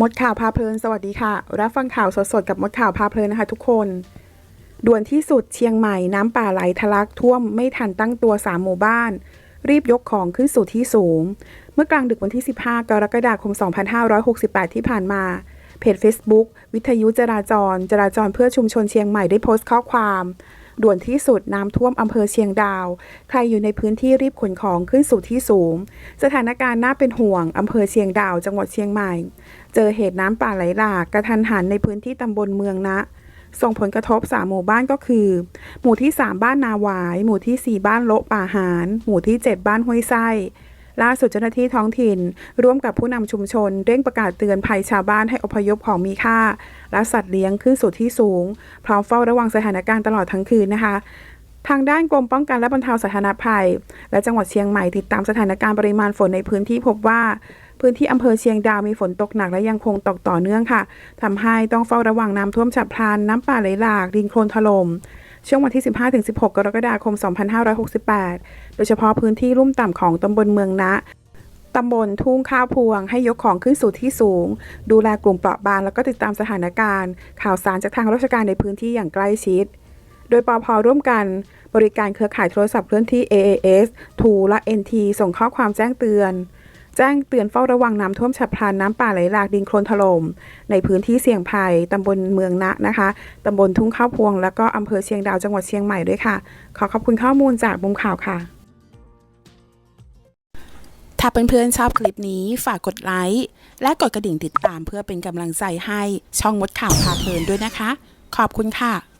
มดข่าวพาเพลินสวัสดีค่ะ รับฟังข่าวสดๆกับมดข่าวพาเพลินนะคะทุกคน ด่วนที่สุดเชียงใหม่น้ำป่าไหลทะลักท่วมไม่ทันตั้งตัวสามหมู่บ้าน รีบยกของขึ้นสู่ที่สูง เมื่อกลางดึกวันที่ 15 กรกฎาคม 2568 ที่ผ่านมา เพจ Facebook วิทยุจราจร จราจรเพื่อชุมชนเชียงใหม่ได้โพสต์ข้อความ ด่วนที่สุดน้ำท่วมอำเภอเชียงดาว ใครอยู่ในพื้นที่รีบขนของขึ้นสู่ที่สูง สถานการณ์น่าเป็นห่วงอำเภอเชียงดาว จังหวัดเชียงใหม่ เจอเหตุน้ำป่าไหลหลากกระทันหันในพื้นที่ตำบลเมืองนะส่งผลกระทบ 3 หมู่บ้านก็คือ หมู่ที่ 3 บ้านนาหวาย หมู่ที่ 4 บ้านโละป่าหารหมู่ที่ 7 บ้านห้วยไส้ ล่าสุดเจ้าหน้าที่ท้องถิ่น ร่วมกับผู้นำชุมชน เร่งประกาศเตือนภัยชาวบ้านให้อพยพของมีค่า และสัตว์เลี้ยงขึ้นสู่ที่สูง พร้อมเฝ้าระวังสถานการณ์ตลอดทั้งคืนนะคะทางด้านกรมป้องกันและบรรเทาสาธารณภัย และจังหวัดเชียงใหม่ติดตามสถานการณ์ปริมาณฝนในพื้นที่พบว่า พื้นที่อำเภอเชียงดาวมีฝนตกหนักและยังคงตกต่อเนื่องค่ะทำให้ต้องเฝ้าระวังน้ำท่วมฉับพลันน้ำป่าไหลหลากดินโคลนถล่ม ช่วงวันที่ 15-16 กรกฎาคม 2568 โดยเฉพาะพื้นที่ลุ่มต่ำของตำบลเมืองนะตำบลทุ่งข้าวพวงให้ยกของขึ้นสู่ที่สูง ดูแลกลุ่มเปราะบางแล้วก็ติดตามสถานการณ์ ข่าวสารจากทางราชการในพื้นที่อย่างใกล้ชิด โดยปอพร่วมกันบริการเครือข่ายโทรศัพท์เคลื่อนที่ AAS 2และ NT ส่งข้อความแจ้งเตือน แจ้งเตือนเฝ้าระวังน้ำท่วมฉับพลันน้ำป่าไหลหลากดินโคลนถล่มในพื้นที่เสี่ยงภัยตำบลเมืองนะนะคะตำบลทุ่งข้าวพวง แล้วก็อำเภอเชียงดาวจังหวัดเชียงใหม่ด้วยค่ะ ขอขอบคุณข้อมูลจากมุมข่าวค่ะ ถ้าเพื่อนๆชอบคลิปนี้ฝากกดไลค์และกดกระดิ่งติดตามเพื่อเป็นกำลังใจให้ช่องมดข่าวพาเพลินด้วยนะคะ ขอบคุณค่ะ